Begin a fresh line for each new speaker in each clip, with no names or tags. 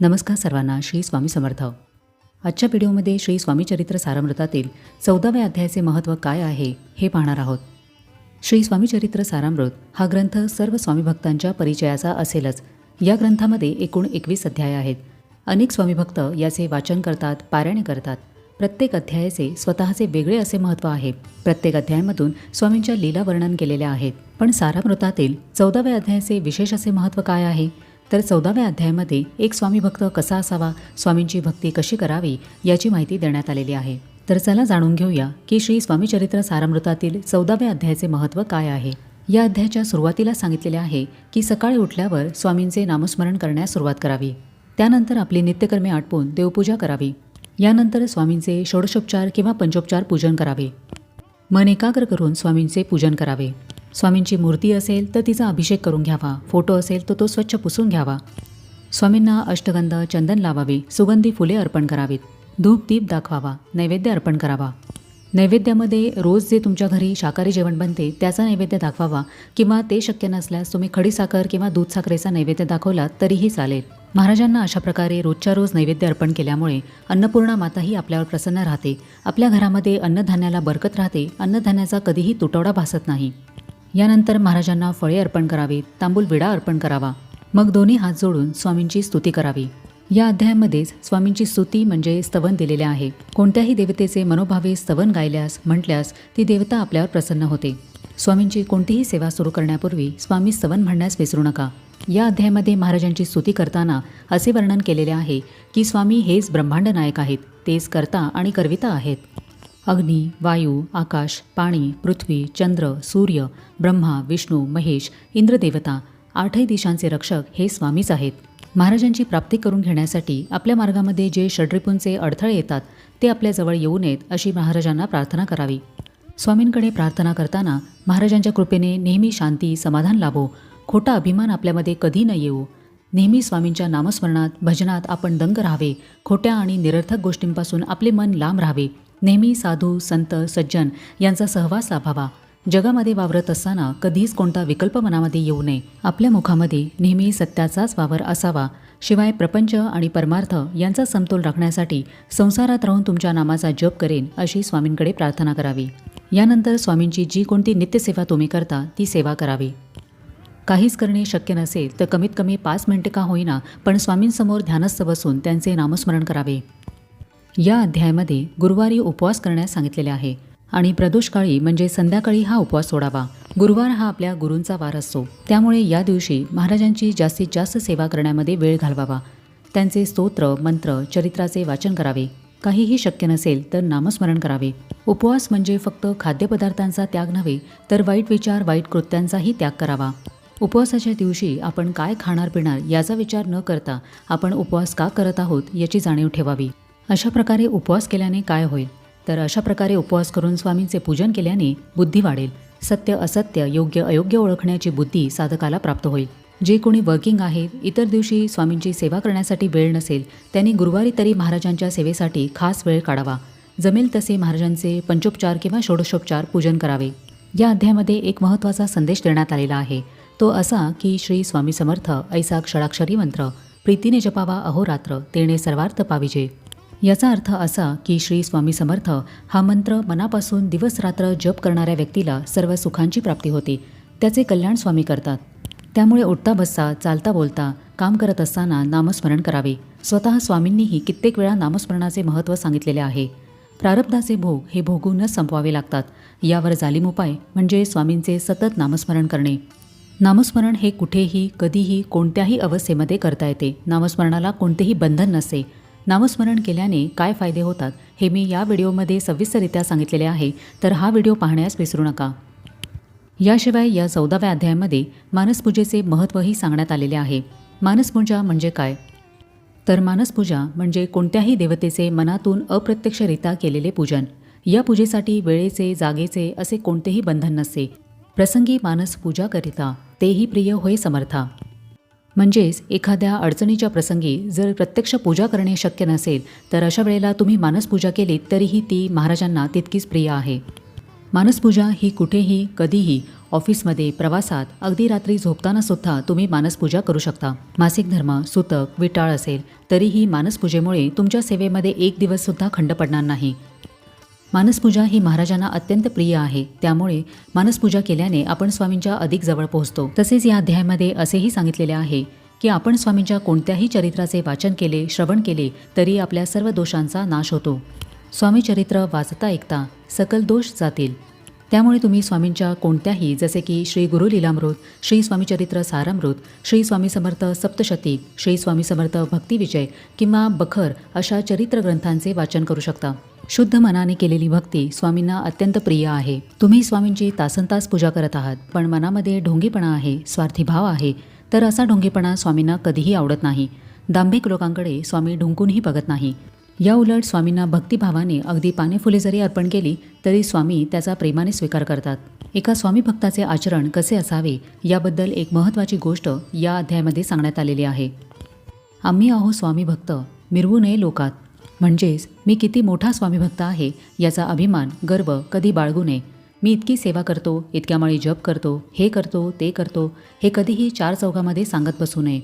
नमस्कार सर्वांना श्री स्वामी समर्थ. आजच्या व्हिडिओमध्ये श्री स्वामी चरित्र सारामृतातील चौदाव्या अध्यायाचे महत्त्व काय आहे हे पाहणार आहोत. श्री स्वामी चरित्र सारामृत हा ग्रंथ सर्व स्वामी भक्तांच्या परिचयाचा असेलच. या ग्रंथामध्ये एकूण एकवीस अध्याय आहेत. अनेक स्वामीभक्त याचे वाचन करतात पारायण करतात. प्रत्येक अध्यायाचे स्वतःचे वेगळे असे महत्त्व आहे. प्रत्येक अध्यायामधून स्वामींच्या लीला वर्णन केलेल्या आहेत. पण सारामृतातील चौदाव्या अध्यायाचे विशेष असे महत्त्व काय आहे? तर चौदाव्या अध्यायामध्ये एक स्वामी भक्त कसा असावा स्वामींची भक्ती कशी करावी याची माहिती देण्यात आलेली आहे. तर चला जाणून घेऊया की श्री स्वामीचरित्र सारामृतातील चौदाव्या अध्यायाचे महत्त्व काय आहे. या अध्यायाच्या सुरुवातीला सांगितलेले आहे की सकाळी उठल्यावर स्वामींचे नामस्मरण करण्यास सुरुवात करावी. त्यानंतर आपली नित्यकर्मे आटपून देवपूजा करावी. यानंतर स्वामींचे षोडशोपचार किंवा पंचोपचार पूजन करावे. मन एकाग्र करून स्वामींचे पूजन करावे. स्वामींची मूर्ती असेल तर तिचा अभिषेक करून घ्यावा. फोटो असेल तर तो स्वच्छ पुसून घ्यावा. स्वामींना अष्टगंध चंदन लावावे. सुगंधी फुले अर्पण करावीत. धूप दीप दाखवावा. नैवेद्य अर्पण करावा. नैवेद्यामध्ये रोज जे तुमच्या घरी शाकाहारी जेवण बनते त्याचा नैवेद्य दाखवावा किंवा ते शक्य नसल्यास तुम्ही खडीसाखर किंवा दूध साखरेचा नैवेद्य दाखवला तरीही चालेल. महाराजांना अशा प्रकारे रोजच्या रोज नैवेद्य अर्पण केल्यामुळे अन्नपूर्णा माताही आपल्यावर प्रसन्न राहते. आपल्या घरामध्ये अन्नधान्याला बरकत राहते. अन्नधान्याचा कधीही तुटवडा भासत नाही. यानंतर महाराजांना फळे अर्पण करावीत तांबूल विडा अर्पण करावा. मग दोन्ही हात जोडून स्वामींची स्तुती करावी. या अध्यायामध्येच स्वामींची स्तुती म्हणजे स्तवन दिलेले आहे. कोणत्याही देवतेचे मनोभावे स्तवन गायल्यास म्हटल्यास ती देवता आपल्यावर प्रसन्न होते. स्वामींची कोणतीही सेवा सुरू करण्यापूर्वी स्वामी स्तवन म्हणण्यास विसरू नका. या अध्यायामध्ये महाराजांची स्तुती करताना असे वर्णन केलेले आहे की स्वामी हेच ब्रह्मांड नायक आहेत तेच करता आणि करविता आहेत. अग्नी वायू आकाश पाणी पृथ्वी चंद्र सूर्य ब्रह्मा विष्णू महेश इंद्रदेवता आठही दिशांचे रक्षक हे स्वामीच आहेत. महाराजांची प्राप्ती करून घेण्यासाठी आपल्या मार्गामध्ये जे षड्रिपूंचे अडथळे येतात ते आपल्याजवळ येऊ नयेत अशी महाराजांना प्रार्थना करावी. स्वामींकडे प्रार्थना करताना महाराजांच्या कृपेने नेहमी शांती समाधान लाभो. खोटा अभिमान आपल्यामध्ये कधी न येऊ. नेहमी स्वामींच्या नामस्मरणात भजनात आपण दंग राहावे. खोट्या आणि निरर्थक गोष्टींपासून आपले मन लांब राहावे. नेहमी साधू संत सज्जन यांचा सहवास लाभावा. जगामध्ये वावरत असताना कधीच कोणता विकल्प मनामध्ये येऊ नये. आपल्या मुखामध्ये नेहमी सत्याचाच वावर असावा. शिवाय प्रपंच आणि परमार्थ यांचा समतोल राखण्यासाठी संसारात राहून तुमच्या नामाचा जप करेन अशी स्वामींकडे प्रार्थना करावी. यानंतर स्वामींची जी कोणती नित्यसेवा तुम्ही करता ती सेवा करावी. काहीच करणे शक्य नसेल तर कमीत कमी पाच मिनिटे का होईना पण स्वामींसमोर ध्यानस्थ बसून त्यांचे नामस्मरण करावे. या अध्यायामध्ये गुरुवारी उपवास करण्यास सांगितलेले आहे. आणि प्रदोषकाळी म्हणजे संध्याकाळी हा उपवास सोडावा. गुरुवार हा आपल्या गुरूंचा वार असतो. त्यामुळे या दिवशी महाराजांची जास्तीत जास्त सेवा करण्यामध्ये वेळ घालवावा. त्यांचे स्तोत्र मंत्र चरित्राचे वाचन करावे. काहीही शक्य नसेल तर नामस्मरण करावे. उपवास म्हणजे फक्त खाद्यपदार्थांचा त्याग नव्हे तर वाईट विचार वाईट कृत्यांचाही त्याग करावा. उपवासाच्या दिवशी आपण काय खाणार पिणार याचा विचार न करता आपण उपवास का करत आहोत याची जाणीव ठेवावी. अशा प्रकारे उपवास केल्याने काय होईल? तर अशा प्रकारे उपवास करून स्वामींचे पूजन केल्याने बुद्धी वाढेल. सत्य असत्य योग्य अयोग्य ओळखण्याची बुद्धी साधकाला प्राप्त होईल. जे कोणी वर्किंग आहे इतर दिवशी स्वामींची सेवा करण्यासाठी वेळ नसेल त्यांनी गुरुवारी तरी महाराजांच्या सेवेसाठी खास वेळ काढावा. जमेल तसे महाराजांचे पंचोपचार किंवा षोडशोपचार पूजन करावे. या अध्यायामध्ये एक महत्त्वाचा संदेश देण्यात आलेला आहे. तो असा की श्री स्वामी समर्थ ऐसा क्षराक्षरी मंत्र प्रीतीने जपावा अहोरात्र तेणे सर्वार्थ पाविजे. याचा अर्थ असा की श्री स्वामी समर्थ हा मंत्र मनापासून दिवसरात्र जप करणाऱ्या व्यक्तीला सर्व सुखांची प्राप्ती होते. त्याचे कल्याण स्वामी करतात. त्यामुळे उठता बसता चालता बोलता काम करत असताना नामस्मरण करावे. स्वतः स्वामींनीही कित्येक वेळा नामस्मरणाचे महत्त्व सांगितलेले आहे. प्रारब्धाचे भोग हे भोगूनच संपवावे लागतात. यावर जालिम उपाय म्हणजे स्वामींचे सतत नामस्मरण करणे. नामस्मरण हे कुठेही कधीही कोणत्याही अवस्थेमध्ये करता येते. नामस्मरणाला कोणतेही बंधन नसते. नामस्मरण केल्याने काय फायदे होतात हे मी या व्हिडिओमध्ये सविस्तररित्या सांगितलेले आहे तर हा व्हिडिओ पाहण्यास विसरू नका. याशिवाय या चौदाव्या अध्यायामध्ये मानसपूजेचे महत्त्वही सांगण्यात आलेले आहे. मानसपूजा म्हणजे काय? तर मानसपूजा म्हणजे कोणत्याही देवतेचे मनातून अप्रत्यक्षरित्या केलेले पूजन. या पूजेसाठी वेळेचे जागेचे असे कोणतेही बंधन नसते. प्रसंगी मानस पूजा करिता तेही प्रिय होय समर्था. म्हणजेच एखाद्या अडचणीच्या प्रसंगी जर प्रत्यक्ष पूजा करणे शक्य नसेल तर अशा वेळेला तुम्ही मानसपूजा केलीत तरीही ती महाराजांना तितकीच प्रिय आहे. मानसपूजा ही कुठेही कधीही ऑफिसमध्ये प्रवासात अगदी रात्री झोपताना सुद्धा तुम्ही मानसपूजा करू शकता. मासिक धर्म सुतक विटाळ असेल तरीही मानसपूजेमुळे तुमच्या सेवेमध्ये एक दिवससुद्धा खंड पडणार नाही. मानसपूजा ही महाराजांना अत्यंत प्रिय आहे. त्यामुळे मानसपूजा केल्याने आपण स्वामींच्या अधिक जवळ पोहोचतो. तसेच या अध्यायामध्ये असेही सांगितलेले आहे की आपण स्वामींच्या कोणत्याही चरित्राचे वाचन केले श्रवण केले तरी आपल्या सर्व दोषांचा नाश होतो. स्वामी चरित्र वाचता ऐकता सकल दोष जातील. त्यामुळे तुम्ही स्वामींच्या कोणत्याही जसे की श्री गुरु लीलामृत श्री स्वामीचरित्र सारामृत श्री स्वामी समर्थ सप्तशती श्री स्वामी समर्थ भक्तिविजय किंवा बखर अशा चरित्र ग्रंथांचे वाचन करू शकता. शुद्ध मनाने केलेली भक्ती स्वामींना अत्यंत प्रिय आहे. तुम्ही स्वामींची तासनतास पूजा करत आहात पण मनामध्ये ढोंगीपणा आहे स्वार्थी भाव आहे तर असा ढोंगीपणा स्वामींना कधीही आवडत नाही. दांभिक लोकांकडे स्वामी ढुंकूनही बघत नाही. या उलट स्वामींना भक्तिभावाने अगदी पाने फुले जरी अर्पण केली तरी स्वामी त्याचा प्रेमाने स्वीकार करतात. एका स्वामी भक्ताचे आचरण कसे असावे याबद्दल एक महत्त्वाची गोष्ट या अध्यायामध्ये सांगण्यात आलेली आहे. आम्ही आहो स्वामी भक्त मिरवू नये लोकात. म्हणजेच मी किती मोठा स्वामी भक्त आहे याचा अभिमान गर्व कधी बाळगू नये. मी इतकी सेवा करतो इतक्या माळी जप करतो हे करतो ते करतो हे कधीही चार चौघामध्ये सांगत बसू नये.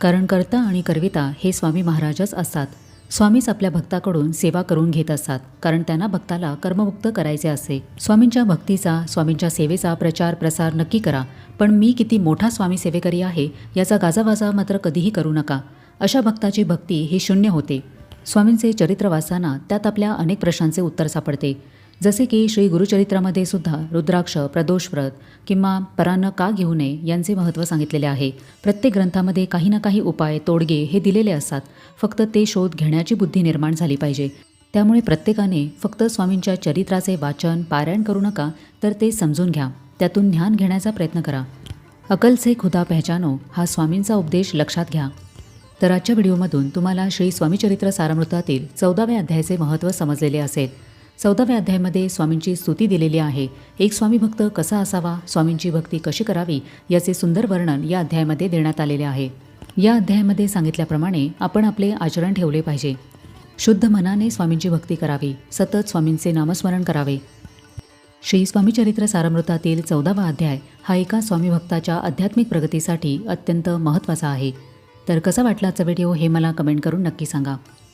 कारण कर्ता आणि करविता हे स्वामी महाराजच असतात. स्वामीच आपल्या भक्ताकडून सेवा करून घेत असतात कारण त्यांना भक्ताला कर्ममुक्त करायचे असते स्वामींच्या भक्तीचा स्वामींच्या सेवेचा प्रचार प्रसार नक्की करा पण मी किती मोठा स्वामी सेवेकरी आहे याचा गाजावाजा मात्र कधीही करू नका. अशा भक्ताची भक्ती ही शून्य होते. स्वामींचे चरित्र वाचताना त्यात आपल्या अनेक प्रश्नांचे उत्तर सापडते. जसे की श्री गुरुचरित्रामध्ये सुद्धा रुद्राक्ष प्रदोषव्रत किंवा परान्न का घेऊ नये यांचे महत्त्व सांगितलेले आहे. प्रत्येक ग्रंथामध्ये काही ना काही उपाय तोडगे हे दिलेले असतात. फक्त ते शोध घेण्याची बुद्धी निर्माण झाली पाहिजे. त्यामुळे प्रत्येकाने फक्त स्वामींच्या चरित्राचे वाचन पारायण करू नका तर ते समजून घ्या. त्यातून ज्ञान घेण्याचा प्रयत्न करा. अकल से खुदा पहचानो हा स्वामींचा उपदेश लक्षात घ्या. तर आजच्या व्हिडिओमधून तुम्हाला श्री स्वामीचरित्र सारामृतातील चौदाव्या अध्यायाचे महत्त्व समजलेले असेल. चौदाव्या अध्यायामध्ये स्वामींची स्तुती दिलेली आहे. एक स्वामी भक्त कसा असावा स्वामींची भक्ती कशी करावी याचे सुंदर वर्णन या अध्यायामध्ये देण्यात आलेले आहे. या अध्यायामध्ये सांगितल्याप्रमाणे आपण आपले आचरण ठेवले पाहिजे. शुद्ध मनाने स्वामींची भक्ती करावी सतत स्वामींचे नामस्मरण करावे. श्री स्वामीचरित्र सारामृतातील चौदावा अध्याय हा एका स्वामी भक्ताच्या आध्यात्मिक प्रगतीसाठी अत्यंत महत्त्वाचा आहे. तर कसा वाटला आजचा व्हिडिओ हे मला कमेंट करून नक्की सांगा.